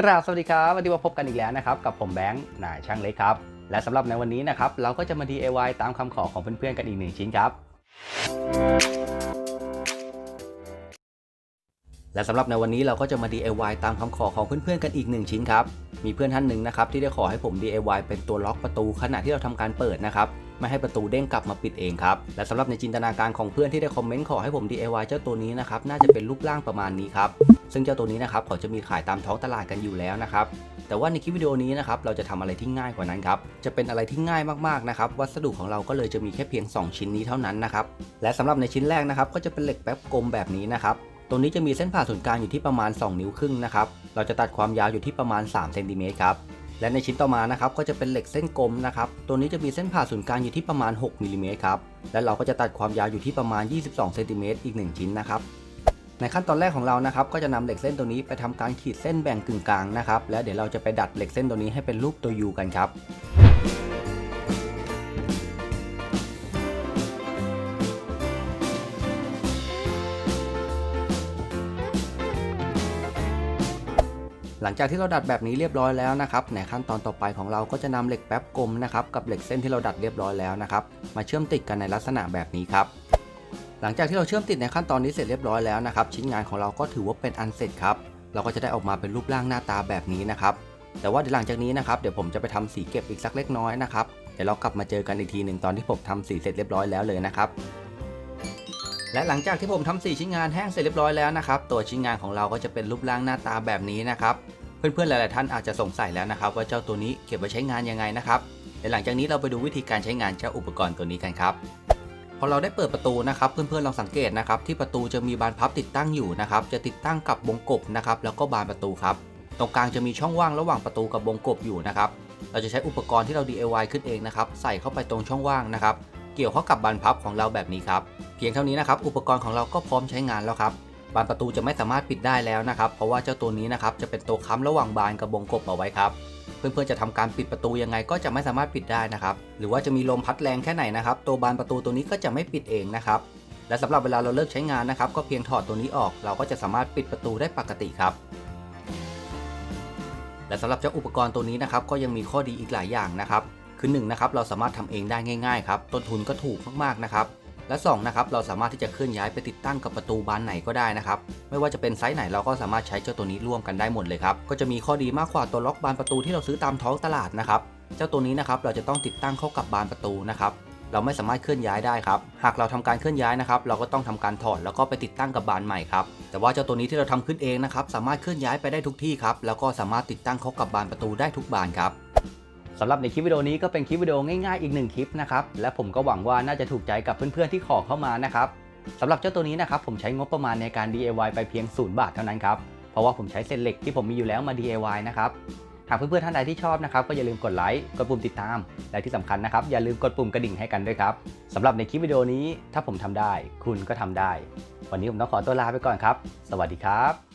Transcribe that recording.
กราบสวัสดีครับวันนี้มาพบกันอีกแล้วนะครับ กับผมแบงค์นายช่างเล็กครับ และสำหรับในวันนี้นะครับ เราก็จะมา DIY ตามคำขอของเพื่อนๆกันอีกหนึ่งชิ้นครับ และสำหรับในวันนี้เราก็จะมา DIY ตามคำขอของเพื่อนๆกันอีกหนึ่งชิ้นครับ มีเพื่อนท่านหนึ่งนะครับที่ได้ขอให้ผม DIY เป็นตัวล็อกประตูขณะที่เราทำการเปิดนะครับไม่ให้ประตูเด้งกลับมาปิดเองครับ และสำหรับในจินตนาการของเพื่อนที่ได้คอมเมนต์ขอให้ผม DIY เจ้าตัวนี้นะครับ น่าจะเป็นรูปร่างประมาณนี้ครับ ซึ่งเจ้าตัวนี้นะครับเขาจะมีขายตามท้องตลาดกันอยู่แล้วนะครับแต่ว่าในคลิปวิดีโอนี้นะครับเราจะทำอะไรที่ง่ายกว่านั้นครับจะเป็นอะไรที่ง่ายมากๆนะครับวัสดุของเราก็เลยจะมีแค่เพียง 2 ชิ้นนี้เท่านั้นนะครับและสำหรับในชิ้นแรกนะครับก็จะเป็นเหล็กแป๊บกลมแบบนี้นะครับตรงนี้จะมีเส้นผ่าศูนย์กลางอยู่ที่ประมาณ 2 นิ้วครึ่งนะครับเราจะตัดความยาวอยู่ที่ประมาณ3เซนติเมตรครับและในชิ้นต่อมานะครับก็จะเป็นเหล็กเส้นกลมนะครับตัวนี้จะมีเส้นผ่าศูนย์กลางอยู่ที่ประมาณ6มิลลิเมตรครับและเราก็จะตัดความยาวอยู่ที่ประมาณ 22เซนติเมตรอีก 1 ชิ้นนะครับ ในขั้นตอนแรกของเรานะครับก็จะนำเหล็กเส้นตัวนี้ไปทำการขีดเส้นแบ่งกึ่งกลางนะครับแล้วเดี๋ยวเราจะไปดัดเหล็กเส้นตัวนี้ให้เป็นรูปตัว U กันครับหลังจากที่เราดัดแบบนี้เรียบร้อยแล้วนะครับในขั้นตอนต่อไปของเราก็จะนำเหล็กแป๊บกลมนะครับกับเหล็กเส้นที่เราดัดเรียบร้อยแล้วนะครับมาเชื่อมติดกันในลักษณะแบบนี้ครับ หลังจากที่เราเชื่อมติดในขั้นตอนนี้เสร็จเรียบร้อยแล้วนะครับชิ้นงานของเราก็ถือว่าเป็นอันเสร็จครับเราก็จะได้ออกมาเป็นรูปร่างหน้าตาแบบนี้นะครับแต่ว่าเดี๋ยวหลังจากนี้นะครับเดี๋ยวผมจะไปทำสีเก็บอีกสักเล็กน้อยนะครับเดี๋ยวเรากลับมาเจอกันอีกทีหนึ่งตอนที่ผมทำสีเสร็จเรียบร้อยแล้วเลยนะครับและหลังจากที่ผมทำสีชิ้นงานแห้งเสร็จเรียบร้อยแล้วนะครับตัวชิ้นงานของเราก็จะเป็นรูปร่างหน้าตาแบบนี้นะครับเพื่อนๆหลายๆท่านอาจจะสงสัยแล้วนะครับว่าเจ้าตัวนี้เก็บไว้ใช้งานยังไงนะครับเดี๋ยวหลังจากนี้เราไปดูวิธีการใช้งานเจ้าอุปกรณ์ตัวนี้กันครับ พอเราได้เปิดประตูนะครับเพื่อนๆลองสังเกตนะครับที่ประตูจะมีบานพับติดตั้งอยู่นะครับจะติดตั้งกับวงกบนะครับแล้วก็บานประตูครับตรงกลางจะมีช่องว่างระหว่างประตูกับวงกบอยู่นะครับเราจะใช้อุปกรณ์ที่เรา DIY ขึ้นเองนะครับใส่เข้าไปตรงช่องว่างนะครับเกี่ยวเข้ากับบานพับของเราแบบนี้ครับเพียงเท่านี้นะครับอุปกรณ์ของเราก็พร้อมใช้งานแล้วครับบานประตูจะไม่สามารถปิดได้แล้วนะครับเพราะว่าเจ้าตัวนี้นะครับจะเป็นตัวค้ำระหว่างบานกับวงกบเอาไว้ครับ เพื่อนๆจะทำการปิดประตูยังไงก็จะไม่สามารถปิดได้นะครับหรือว่าจะมีลมพัดแรงแค่ไหนนะครับตัวบานประตูตัวนี้ก็จะไม่ปิดเองนะครับและสำหรับเวลาเราเลิกใช้งานนะครับก็เพียงถอดตัวนี้ออก เราก็จะสามารถปิดประตูได้ปกติครับและสำหรับเจ้าอุปกรณ์ตัวนี้นะครับก็ยังมีข้อดีอีกหลายอย่างนะครับคือ1นะครับเราสามารถทำเองได้ง่ายๆครับต้นทุนก็ถูกมากๆนะครับ และ2นะครับเราสามารถที่จะเคลื่อนย้ายไปติดตั้งกับประตูบานไหนก็ได้นะครับไม่ว่าจะเป็นไซส์ไหนเราก็สามารถใช้เจ้าตัวนี้ร่วมกันได้หมดเลยครับก็จะมีข้อดีมากกว่าตัวล็อกบานประตูที่เราซื้อตามท้องตลาดนะครับเจ้าตัวนี้นะครับเราจะต้องติดตั้งเข้ากับบานประตูนะครับเราไม่สามารถเคลื่อนย้ายได้ครับ หากเราทำการเคลื่อนย้ายนะครับ เราก็ต้องทำการถอดแล้วก็ไปติดตั้งกับบานใหม่ครับ แต่ว่าเจ้าตัวนี้ที่เราทำขึ้นเองนะครับ สามารถเคลื่อนย้ายไปได้ทุกที่ครับ แล้วก็สามารถติดตั้งเข้ากับบานประตูได้ทุกบานครับ สำหรับในคลิปวิดีโอนี้ก็เป็นคลิปวิดีโอง่ายๆอีกหนึ่งคลิปนะครับและผมก็หวังว่าน่าจะถูกใจกับเพื่อนๆที่ขอเข้ามานะครับสำหรับเจ้าตัวนี้นะครับผมใช้งบประมาณในการ DIY ไปเพียง0บาทเท่านั้นครับเพราะว่าผมใช้เศษเหล็กที่ผมมีอยู่แล้วมา DIY นะครับหากเพื่อนๆท่านใดที่ชอบนะครับก็อย่าลืมกดไลค์กดปุ่มติดตาม และที่สำคัญนะครับอย่าลืมกดปุ่มกระดิ่งให้กันด้วยครับสำหรับในคลิปวิดีโอนี้ถ้าผมทำได้ คุณก็ทำได้ วันนี้ผมต้องขอตัวลาไปก่อนครับ สวัสดีครับ